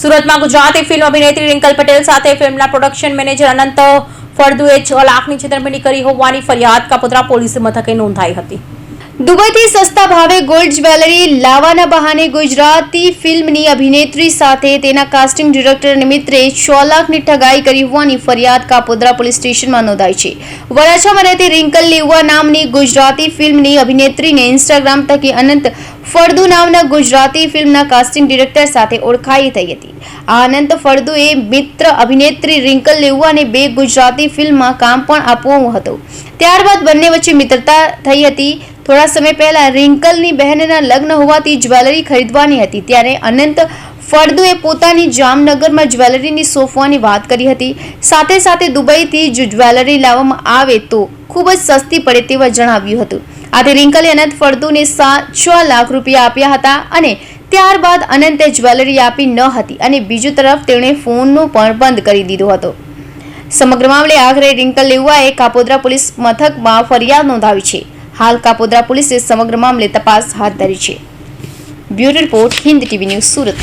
સુરતમાં ગુજરાતી ફિલ્મ અભિનેત્રી રિંકલ પટેલ સાથે ફિલ્મના પ્રોડક્શન મેનેજર અનંત ફળદુએ છ લાખની છેતરપિંડી કરી હોવાની ફરિયાદ, કાપોદ્રા પોલીસ મથકે નોંધાઈ હતી. દુબઈથી સસ્તા ભાવે ગોલ્ડ જ્વેલરી લાવવાના બહાને ગુજરાતી ફિલ્મની અભિનેત્રી સાથે તેના કાસ્ટિંગ ડિરેક્ટર નિમિત્તે છ લાખની ઠગાઈ કરી હોવાની ફરિયાદ કાપોદ્રા પોલીસ સ્ટેશનમાં નોંધાઈ છે. વરાછામાં રહેતી રિંકલ લેવા નામની ગુજરાતી ફિલ્મની અભિનેત્રીને ઇન્સ્ટાગ્રામ થકી અનંત ફળદુ નામના ગુજરાતી ફિલ્મના કાસ્ટિંગ ડિરેક્ટર સાથે ઓળખાઈ થઈ હતી. આ અનંત ફળદુએ મિત્ર અભિનેત્રી રિંકલ લેવાને બે ગુજરાતી ફિલ્મમાં કામ પણ આપવું હતું. ત્યારબાદ બંને વચ્ચે મિત્રતા થઈ હતી. થોડા સમય પહેલા રિંકલની બહેનના લગ્ન હોવાથી જ્વેલરી ખરીદવાની હતી ત્યારે અનંત ફળદુએ પોતાની જામનગરમાં જ્વેલરીની સોંપવાની વાત કરી હતી. સાથે સાથે દુબઈથી જો જ્વેલરી લાવવામાં આવે તો ખૂબ જ સસ્તી પડે તેવા જણાવ્યું હતું. આથી રિંકલે અનંત ફળદુને સાત છ લાખ રૂપિયા આપ્યા હતા અને ત્યારબાદ અનંતે જ્વેલરી આપી ન હતી અને બીજી તરફ તેણે ફોનનો પણ બંધ કરી દીધો હતો. સમગ્ર મામલે આખરે રિંકલ લેવાએ કાપોદ્રા પોલીસ મથકમાં ફરિયાદ નોંધાવી છે. હાલ કાપોદ્રા પોલીસે સમગ્ર મામલે તપાસ હાથ ધરી છે. Bureau report, Hind TV news Surat.